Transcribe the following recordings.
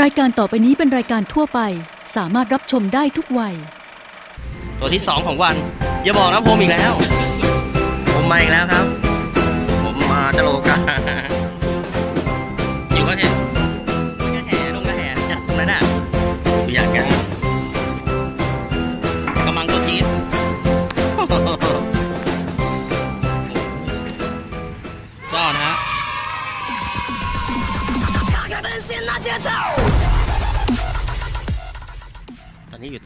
รายการต่อไปนี้เป็นรายการทั่วไป สามารถรับชมได้ทุกวัย ตัวที่สองของวัน อย่าบอกนะผมอีกแล้ว ผมมาอีกแล้วครับ ผมมาจะโลกา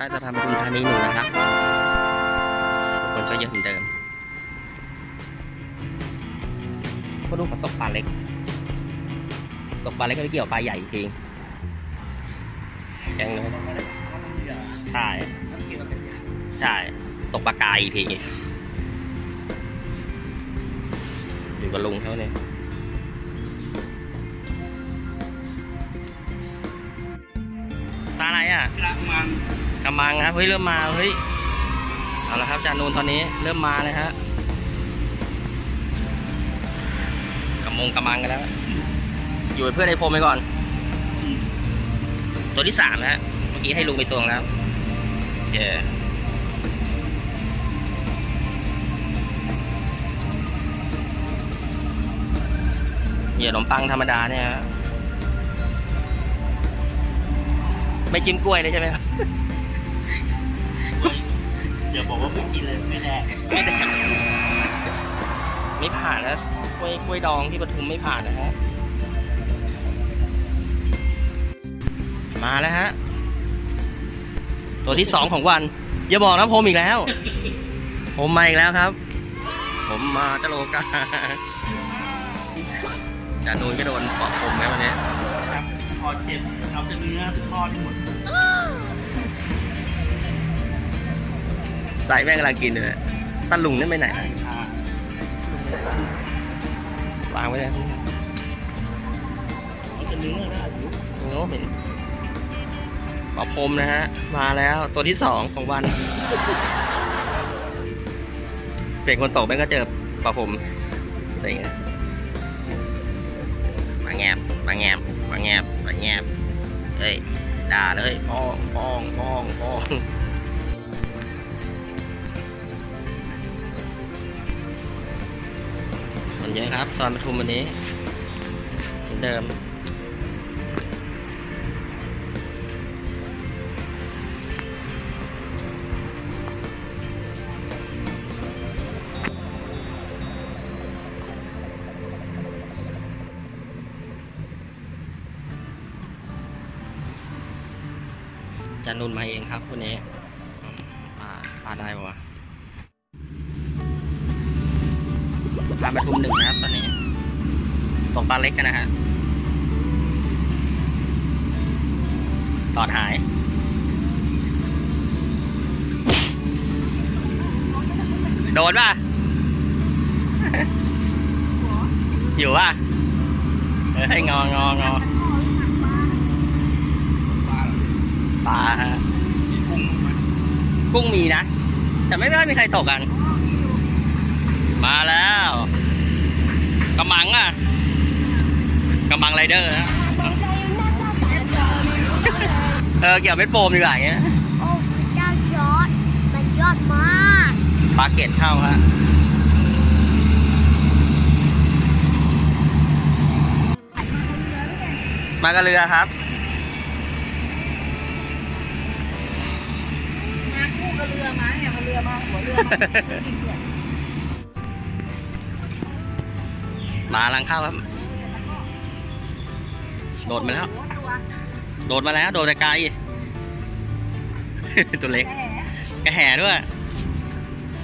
ตอนนี้อยู่ใต้สะพานปทุมธานีหนึ่งนะครับคนก็เยอะเหมือนเดิมก็ดูเขาตกปลาเล็ก ตกปลาเล็กก็ไม่เกี่ยวปลาใหญ่ทีแกงเลยใช่ใช่ ตกปลากายอีกทีอยู่กับลุงเขาเนี่ยตาอะไรอะกระมัง กำมังครับเฮ้ยเริ่มมาเฮ้ยเอาละครับจานนูนตอนนี้เริ่มมาเลยฮะกำมงกำมังกันแล้ว อยู่เพื่อนไอ้พรมไปก่อน ตัวที่สามนะฮะเมื่อกี้ให้ลุงไปตวงแล้วเย้เหยื่อขนมปังธรรมดาเนี่ยฮะไม่จิ้มกล้วยเลยใช่ไหมครับ ดี๋ยวบอกว่าไม่กินเลยไม่แน่ไม่ได้ไม่ผ่านนะกล้วยกล้วยดองที่ปทุมไม่ผ่านนะฮะมาแล้วฮะ ตัวที่สองของวัน อย่าบอกนะผมอีกแล้ว ผมมาอีกแล้วครับ ผมมาจะโลกาจานูนก็โดนปอกผมแล้ววันนี้ครับพอเจ็บเอาแต่เนื้อทอดหมด ใส่แม่งกำลังกินเลยตาลุงนั่นไปไหนวางไว้เลยเอาแต่เนื้อยู่โอ้โหเป็นปอกผมนะฮะ มาแล้วตัวที่สองของวัน เปลี่ยนคนตกแม่งก็เจอปอกผมอะไรเงี้ยมาแงบมาแงบมาแงบมาแงบเฮ้ยด่าเลยป้องป้องป้องป้อง เยอะครับ ซอยปทุมวันนี้เหมือนเดิมจานุนมาเองครับวันนี้ปาปลาได้ปะ ปลาปทุมหนึ่งนะครับตอนนี้ ตกปลาเล็กกันนะฮะตอดหาย โดนป่ะ อยู่ป่ะเออให้งององอปลาฮะกุ้งมกุ้งมีนะ แต่ไม่ได้มีใครตกกัน มาแล้วกำมังอะกำมังไรเดอร์นะเออเกี่ยวเม็ดโฟมดีกว่าอย่างเงี้ยโอ้พระเจ้าจอร์ดมันยอดมากปลาเกตเข้าฮะมากับเรือครับมาคู่กับเรือมาเนี่ยมาเรือมาหัวเรือมา มาลังเข้าครับ โดดมาแล้วหัวตัวโดดมาแล้ว โดดแต่ไกลตัวเล็กแหมกระแห่ด้วย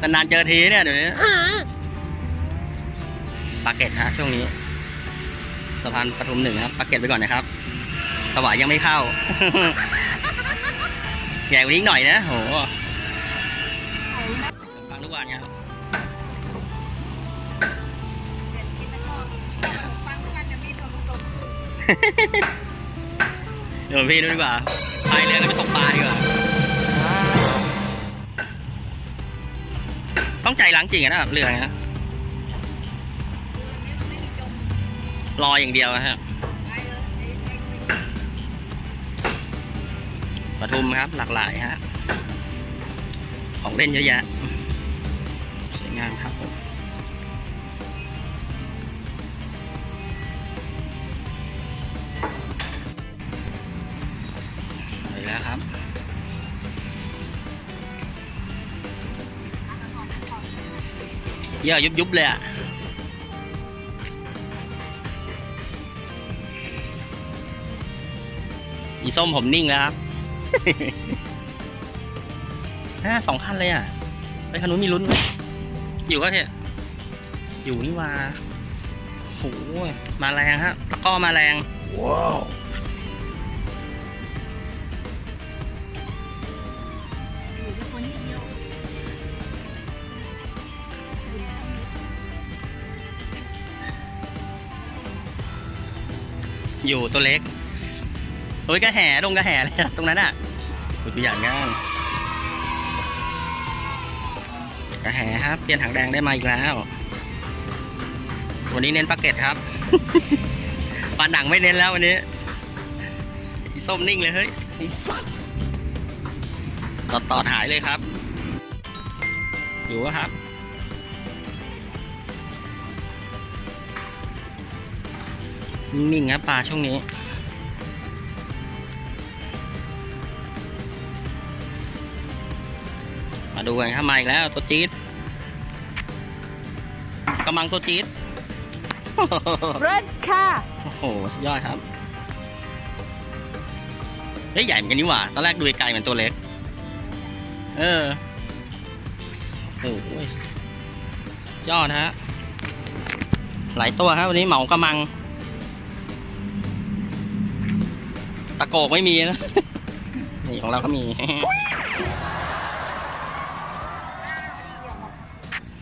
นานๆเจอทีเนี่ยเดี๋ยวนี้ปลาเก็ตฮะช่วงนี้สะพานปทุมหนึ่งครับปลาเก็ตไปก่อนนะครับสวายยังไม่เข้าใหญ่กว่านี้อีกหน่อยนะโหฟังทุกวันเนี่ยครับ เดี๋ยวพี่ดูดีกว่าพายเรือกันไปตกปลาดีกว่า ต้องใจรังจริงอะนะแบบเรือนะรออย่างเดียวนะฮะปเลยปทุมครับหลากหลายฮะ ของเล่นเยอะแยะสวยงามครับ เยอะยุบยุบๆเลยอะอีส้มผมนิ่งแล้วครับห้าสองคันเลยอะ ไปคันนู้นมีลุ้นไหมอยู่ก็เถอะอยู่นี่ว่าโหมาแรงฮะ ตะก้อมาแรง ว้าว อยู่ตัวเล็กโอ้ยกระแห่ลงกระแห่เลยอะตรงนั้นอะโอ้ยตัวอย่างง่ายกระแห่ครับเปลี่ยนถังแดงได้มาอีกแล้ววันนี้เน้นปาเก็ตครับปลาหนังไม่เน้นแล้ววันนี้อีส้มนิ่งเลยเฮ้ยไอ้สัตว์ต่อต่อหายเลยครับ อยู่วะครับ นิ่งๆครับปลาช่วงนี้ มาดูกันครับมาอีกแล้วตัวจี๊ดกำลังตัวจี๊ดเรดค่ะ โอ้โหสุดยอดครับเฮ้ยใหญ่เหมือนกันนี่หว่า ตอนแรกดูไกลๆเหมือนตัวเล็ก เออโอ้โหยอดฮะ หลายตัวครับวันนี้เหมากระมัง ตะโกกไม่มีนะ นี่ของเราก็มี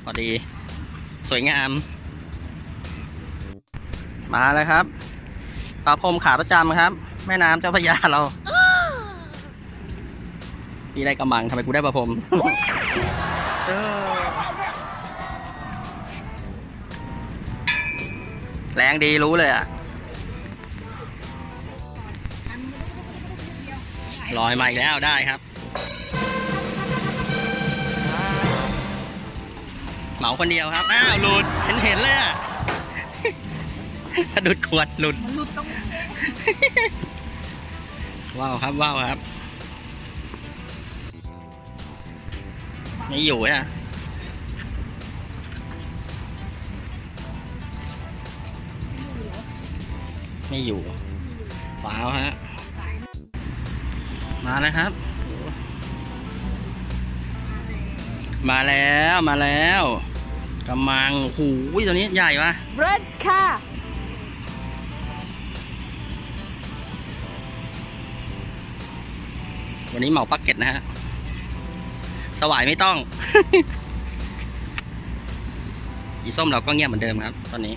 พอดี สวยงาม มาแล้วครับปลาพรมขาประจำครับ แม่น้ำเจ้าพระยาเราพี่ได้กำมังทำไมกูได้ปลาพรมเออแรงดีรู้เลยอะ ลอยมาอีกแล้วได้ครับ เหมาคนเดียวครับ อ้าวหลุดเห็นเห็นเลยอะดุดขวดหลุดว้าวครับว้าวครับไม่อยู่อะไม่อยู่ว้าวฮะ มาแล้วครับ มาแล้วมาแล้วกำมังหูยตัวนี้ใหญ่ปะเรดค่ะ วันนี้เหมาปักเก็ตนะฮะ สวายไม่ต้อง อีส้มเราก็เงียบเหมือนเดิมครับ ตอนนี้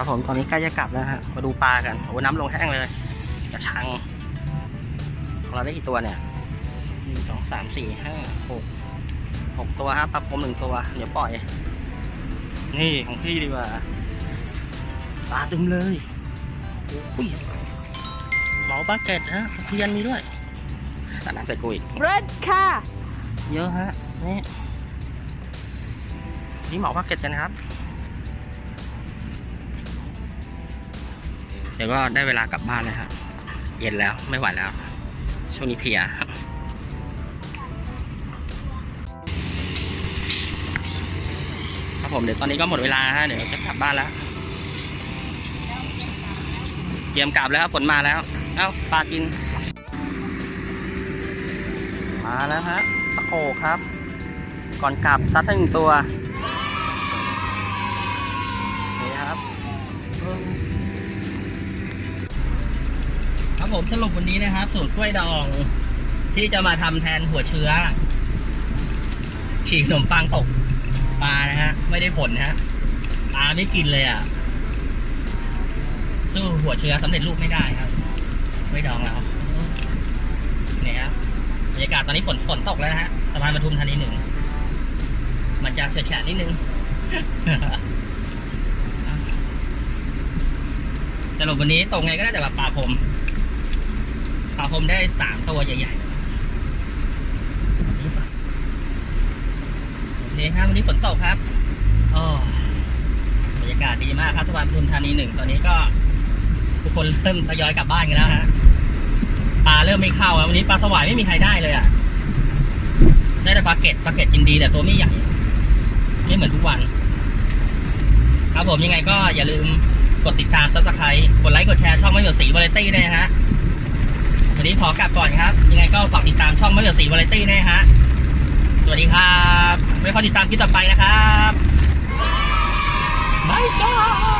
ครับผมตอนนี้ใกล้จะกลับแล้วฮะมาดูปลากันโอ้น้ำลงแห้งเลย กระชังของเราได้กี่ตัวเนี่ยหนึ่งสองสามสี่ห้าหกหกตัวครับปลาพรมหนึ่งตัว เดี๋ยวปล่อย นี่ของพี่ดีกว่าปลาตึมเลยโอ้ยเหมาปลาเกตฮะตะเพียนมีด้วยตาน้ำใส่กุยเรดค่ะ เยอะฮะนี่นี่เหมาปลาเกตกันครับ ดี๋ยวก็ได้เวลากลับบ้านเลยครับเย็นแล้วไม่ไหวแล้ว ช่วงนี้เพียครับครับผมเดี๋ยวตอนนี้ก็หมดเวลาฮะเดี๋ยวจะกลับบ้านแล้วเตรียมกลับแล้วครับฝนมาแล้ว เอ้าปลากิน มาแล้วฮะตะโกครับ ก่อนกลับซัดให้หนึ่งตัว ผมสรุปวันนี้นะครับ สูตรกล้วยดอง ที่จะมาทำแทนหัวเชื้อ ฉีกขนมปังตกปลานะฮะ ไม่ได้ผลนะฮะปลาไม่กินเลยอะ สู้หัวเชื้อสำเร็จรูปไม่ได้ครับกล้วยดองแล้วนี่ครับบรรยากาศตอนนี้ฝนฝนตกแล้วนะฮะสะพานปทุมธานีหนึ่งมันจะเฉอะแฉะนิดนึงสรุปวันนี้ตรงไงก็ได้แต่แบบปลาพรม ปลาพรมได้สามตัวใหญ่ๆ โอเคครับ วันนี้ฝนตกครับโอ้บรรยากาศดีมากครับทุกวันปทุมธานีหนึ่งตอนนี้ก็ ทุกคนเริ่มทยอยกลับบ้านกันแล้วฮะ ปลาเริ่มไม่เข้าแล้ววันนี้ปลาสวายไม่มีใครได้เลยอะ ได้แต่ปลาเก็ดปลาเก็ดกินดีแต่ตัวไม่ใหญ่ ไม่เหมือนทุกวัน ครับผมยังไงก็อย่าลืมกดติดตามซับสไครต์กดไลค์ กดแชร์ช่องมะเหมี่ยวสีวาไรตี้ด้วยฮะ วันนี้ขอกลับก่อนครับ ยังไงก็ฝากติดตามช่องมะเหลียวสีวาไรตี้นะฮะ สวัสดีครับ ไม่พอติดตามคลิปต่อไปนะครับบายบาย